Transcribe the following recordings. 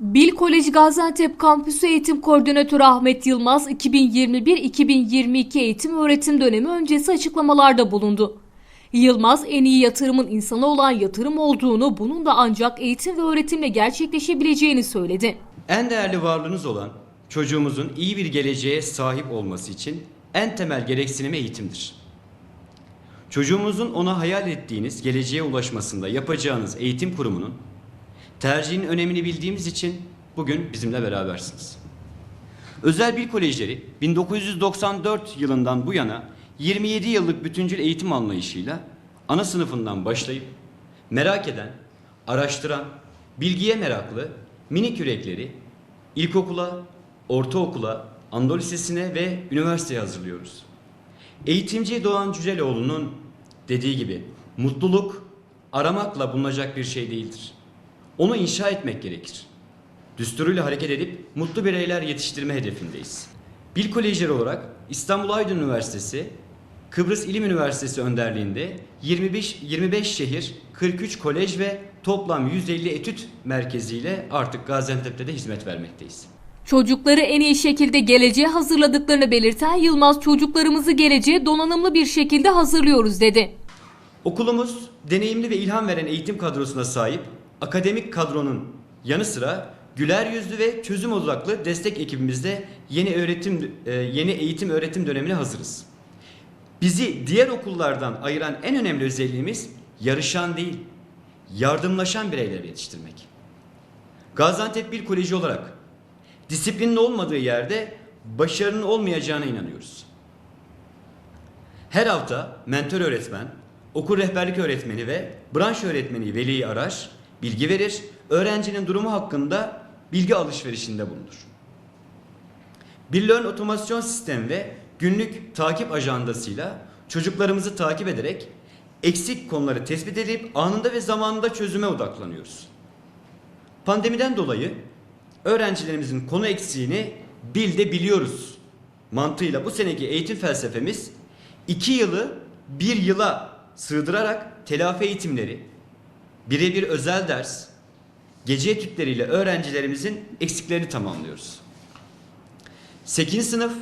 Bil Kolej Gaziantep Kampüsü Eğitim Koordinatörü Ahmet Yılmaz 2021-2022 eğitim öğretim dönemi öncesi açıklamalarda bulundu. Yılmaz en iyi yatırımın insana olan yatırım olduğunu, bunun da ancak eğitim ve öğretimle gerçekleşebileceğini söyledi. En değerli varlığınız olan çocuğumuzun iyi bir geleceğe sahip olması için en temel gereksinimi eğitimdir. Çocuğumuzun ona hayal ettiğiniz geleceğe ulaşmasında yapacağınız eğitim kurumunun tercihin önemini bildiğimiz için bugün bizimle berabersiniz. Özel bir kolejleri 1994 yılından bu yana 27 yıllık bütüncül eğitim anlayışıyla ana sınıfından başlayıp merak eden, araştıran, bilgiye meraklı minik yürekleri ilkokula, ortaokula, Anadolu ve üniversiteye hazırlıyoruz. Eğitimci Doğan Cüceloğlu'nun dediği gibi mutluluk aramakla bulunacak bir şey değildir. Onu inşa etmek gerekir. Düsturuyla hareket edip mutlu bireyler yetiştirme hedefindeyiz. Bil Kolejleri olarak İstanbul Aydın Üniversitesi, Kıbrıs İlim Üniversitesi önderliğinde 25, 25 şehir, 43 kolej ve toplam 150 etüt merkeziyle artık Gaziantep'te de hizmet vermekteyiz. Çocukları en iyi şekilde geleceğe hazırladıklarını belirten Yılmaz çocuklarımızı geleceğe donanımlı bir şekilde hazırlıyoruz dedi. Okulumuz deneyimli ve ilham veren eğitim kadrosuna sahip akademik kadronun yanı sıra güler yüzlü ve çözüm odaklı destek ekibimizde yeni öğretim e, yeni eğitim öğretim dönemine hazırız. Bizi diğer okullardan ayıran en önemli özelliğimiz yarışan değil, yardımlaşan bireyler yetiştirmek. Gaziantep bir koleji olarak disiplinin olmadığı yerde başarının olmayacağına inanıyoruz. Her hafta mentor öğretmen, okul rehberlik öğretmeni ve branş öğretmeni veliyi arar, bilgi verir, öğrencinin durumu hakkında bilgi alışverişinde bulunur. Bir Learn otomasyon sistemi ve günlük takip ajandasıyla çocuklarımızı takip ederek eksik konuları tespit edip anında ve zamanında çözüme odaklanıyoruz. Pandemiden dolayı öğrencilerimizin konu eksiğini bil de biliyoruz mantığıyla bu seneki eğitim felsefemiz iki yılı bir yıla sığdırarak telafi eğitimleri, birebir özel ders, gece etütleriyle öğrencilerimizin eksiklerini tamamlıyoruz. 8. sınıf,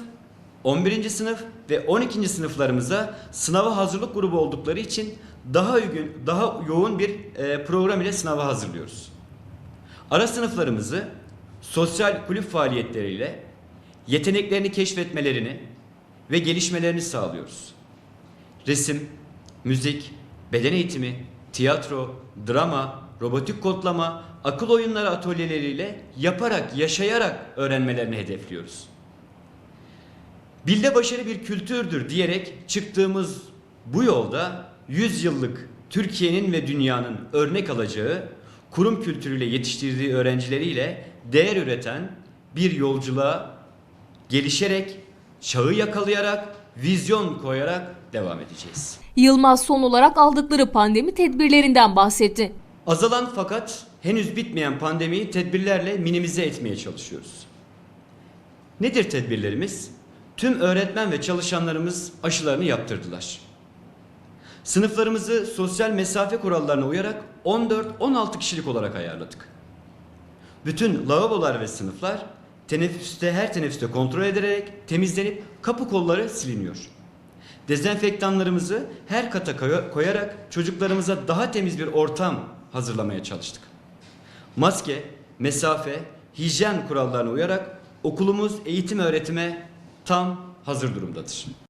11. sınıf ve 12. sınıflarımıza sınava hazırlık grubu oldukları için daha uygun, daha yoğun bir e, program ile sınava hazırlıyoruz. Ara sınıflarımızı sosyal kulüp faaliyetleriyle yeteneklerini keşfetmelerini ve gelişmelerini sağlıyoruz. Resim, müzik, beden eğitimi, tiyatro, drama, robotik kodlama, akıl oyunları atölyeleriyle yaparak, yaşayarak öğrenmelerini hedefliyoruz. Bilde başarı bir kültürdür diyerek çıktığımız bu yolda 100 yıllık Türkiye'nin ve dünyanın örnek alacağı kurum kültürüyle yetiştirdiği öğrencileriyle değer üreten bir yolculuğa gelişerek, çağı yakalayarak, vizyon koyarak devam edeceğiz. Yılmaz son olarak aldıkları pandemi tedbirlerinden bahsetti. Azalan fakat henüz bitmeyen pandemiyi tedbirlerle minimize etmeye çalışıyoruz. Nedir tedbirlerimiz? Tüm öğretmen ve çalışanlarımız aşılarını yaptırdılar. Sınıflarımızı sosyal mesafe kurallarına uyarak 14-16 kişilik olarak ayarladık. Bütün lavabolar ve sınıflar teneffüste her teneffüste kontrol edilerek temizlenip kapı kolları siliniyor. Dezenfektanlarımızı her kata koy- koyarak çocuklarımıza daha temiz bir ortam hazırlamaya çalıştık. Maske, mesafe, hijyen kurallarına uyarak okulumuz eğitim öğretime tam hazır durumdadır.